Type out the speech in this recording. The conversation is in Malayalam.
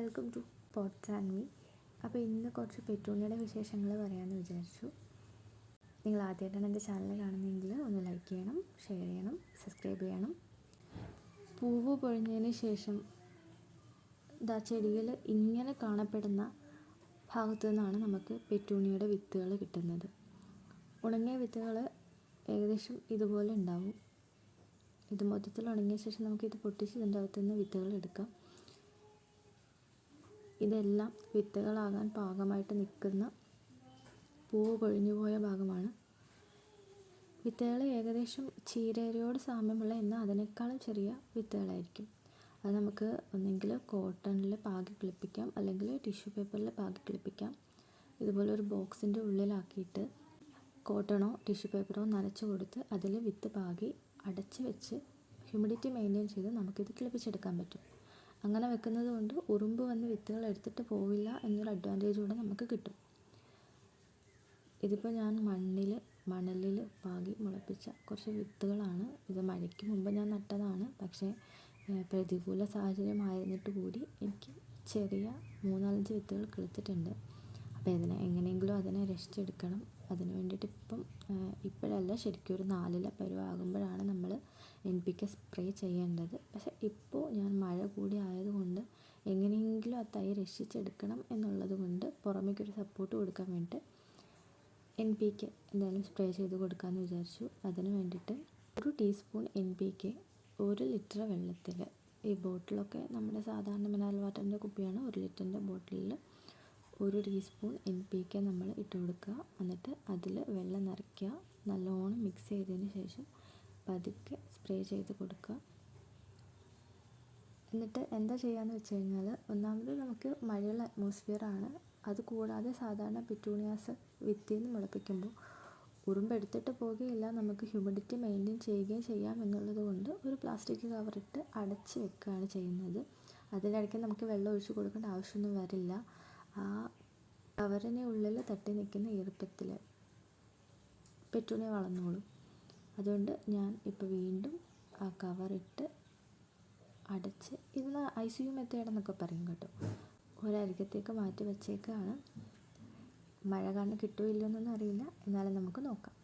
Welcome to pots and me അപ്പോൾ ഇന്ന് കുറച്ച് പെറ്റൂണിയുടെ വിശേഷങ്ങൾ പറയാമെന്ന് വിചാരിച്ചു. നിങ്ങൾ ആദ്യമായിട്ടാണ് എന്റെ ചാനൽ കാണുന്നതെങ്കിൽ ഒന്ന് ലൈക്ക് ചെയ്യണം ഷെയർ ചെയ്യണം സബ്സ്ക്രൈബ് ചെയ്യണം. പൂവ് പൊഴിഞ്ഞതിന് ശേഷം ദാ ചെടിയിൽ ഇങ്ങനെ കാണപ്പെടുന്ന ഭാഗത്തു നിന്നാണ് നമുക്ക് പെറ്റൂണിയുടെ വിത്തുകൾ കിട്ടുന്നത്. ഉണങ്ങിയ വിത്തുകൾ ഏകദേശം ഇതുപോലെ ഉണ്ടാവും. ഇത് മൊത്തത്തിൽ ഉണങ്ങിയ ശേഷം നമുക്ക് ഇത് പൊട്ടിച്ച് ഇതിന്റെ അകത്തുനിന്ന് വിത്തുകൾ എടുക്കാം. ഇതെല്ലാം വിത്തുകളാകാൻ പാകമായിട്ട് നിൽക്കുന്ന പൂവ് കൊഴിഞ്ഞു പോയ ഭാഗമാണ്. വിത്തുകൾ ഏകദേശം ചീരയോട് സാമ്യമുള്ള എന്നാൽ അതിനേക്കാളും ചെറിയ വിത്തുകളായിരിക്കും. അത് നമുക്ക് ഒന്നെങ്കിൽ കോട്ടണിൽ പാകി കിളിപ്പിക്കാം അല്ലെങ്കിൽ ടിഷ്യൂ പേപ്പറിൽ പാകി കിളിപ്പിക്കാം. ഇതുപോലെ ഒരു ബോക്സിന്റെ ഉള്ളിലാക്കിയിട്ട് കോട്ടണോ ടിഷ്യൂ പേപ്പറോ നനച്ച് കൊടുത്ത് അതിൽ വിത്ത് പാകി അടച്ച് വെച്ച് ഹ്യൂമിഡിറ്റി മെയിന്റെയിൻ ചെയ്ത് നമുക്കിത് കിളിപ്പിച്ചെടുക്കാൻ പറ്റും. അങ്ങനെ വെക്കുന്നത് കൊണ്ട് ഉറുമ്പ് വന്ന് വിത്തുകൾ എടുത്തിട്ട് പോവില്ല എന്നൊരു അഡ്വാന്റേജ് കൂടെ നമുക്ക് കിട്ടും. ഇതിപ്പോൾ ഞാൻ മണ്ണിൽ മണലിൽ പാകി മുളപ്പിച്ച കുറച്ച് വിത്തുകളാണ്. ഇത് മഴയ്ക്ക് മുമ്പ് ഞാൻ നട്ടതാണ്. പക്ഷേ പ്രതികൂല സാഹചര്യമായിരുന്നിട്ട് കൂടി എനിക്ക് ചെറിയ മൂന്നാലഞ്ച് വിത്തുകൾ കിളിച്ചിട്ടുണ്ട് അപ്പോൾ ഇതിനെ എങ്ങനെയെങ്കിലും അതിനെ രക്ഷിച്ചെടുക്കണം. അതിന് വേണ്ടിയിട്ട് ഇപ്പം ഇപ്പോഴല്ല ശരിക്കും ഒരു നാലില പരുവാകുമ്പോഴാണ് നമ്മൾ എൻ പി കെ സ്പ്രേ ചെയ്യേണ്ടത്. പക്ഷേ ഇപ്പോൾ ഞാൻ മഴ കൂടി തൈ രക്ഷിച്ചെടുക്കണം എന്നുള്ളത് കൊണ്ട് പുറമേക്കൊരു സപ്പോർട്ട് കൊടുക്കാൻ വേണ്ടിയിട്ട് എൻ പി കെ എന്തായാലും സ്പ്രേ ചെയ്ത് കൊടുക്കാമെന്ന് വിചാരിച്ചു. അതിന് വേണ്ടിയിട്ട് ഒരു ടീസ്പൂൺ എൻ പി കെ ഒരു ലിറ്റർ വെള്ളത്തിൽ ഈ ബോട്ടിലൊക്കെ നമ്മുടെ സാധാരണ മിനറൽ വാട്ടറിന്റെ കുപ്പിയാണ്. ഒരു ലിറ്ററിന്റെ ബോട്ടിലിൽ ഒരു ടീസ്പൂൺ എൻ പി കെ നമ്മൾ ഇട്ട് കൊടുക്കുക. എന്നിട്ട് അതിൽ വെള്ളം നിറയ്ക്കുക. നല്ലോണം മിക്സ് ചെയ്തതിന് ശേഷം പതുക്കെ സ്പ്രേ ചെയ്ത് കൊടുക്കുക. എന്നിട്ട് എന്താ ചെയ്യാന്ന് വെച്ച് കഴിഞ്ഞാൽ ഒന്നാമത് നമുക്ക് മഴയുള്ള അറ്റ്മോസ്ഫിയറാണ് അത് കൂടാതെ സാധാരണ പിറ്റൂണിയാസ് വിത്തിൽ മുളപ്പിക്കുമ്പോൾ ഉറുമ്പെടുത്തിട്ട് പോകുകയില്ല നമുക്ക് ഹ്യൂമിഡിറ്റി മെയിന്റെയിൻ ചെയ്യുകയും ചെയ്യാം എന്നുള്ളത് കൊണ്ട് ഒരു പ്ലാസ്റ്റിക് കവറിട്ട് അടച്ച് വെക്കുകയാണ് ചെയ്യുന്നത്. അതിനിടയ്ക്ക് നമുക്ക് വെള്ളം ഒഴിച്ച് കൊടുക്കേണ്ട ആവശ്യമൊന്നും വരില്ല. ആ കവറിന് ഉള്ളിൽ തട്ടി നിൽക്കുന്ന ഈർപ്പത്തിൽ പെറ്റൂണിയ വളർന്നോളും അതുകൊണ്ട് ഞാൻ ഇപ്പോൾ വീണ്ടും ആ കവറിട്ട് അടച്ച് ഇതിന് ഐ സി യു മെത്തേഡ് എന്നൊക്കെ പറയും കേട്ടോ. ഒരരികത്തേക്ക് മാറ്റി വെച്ചേക്കാണ്. മഴ കാരണം കിട്ടുമോ എന്നൊന്നും അറിയില്ല. എന്നാലും നമുക്ക് നോക്കാം.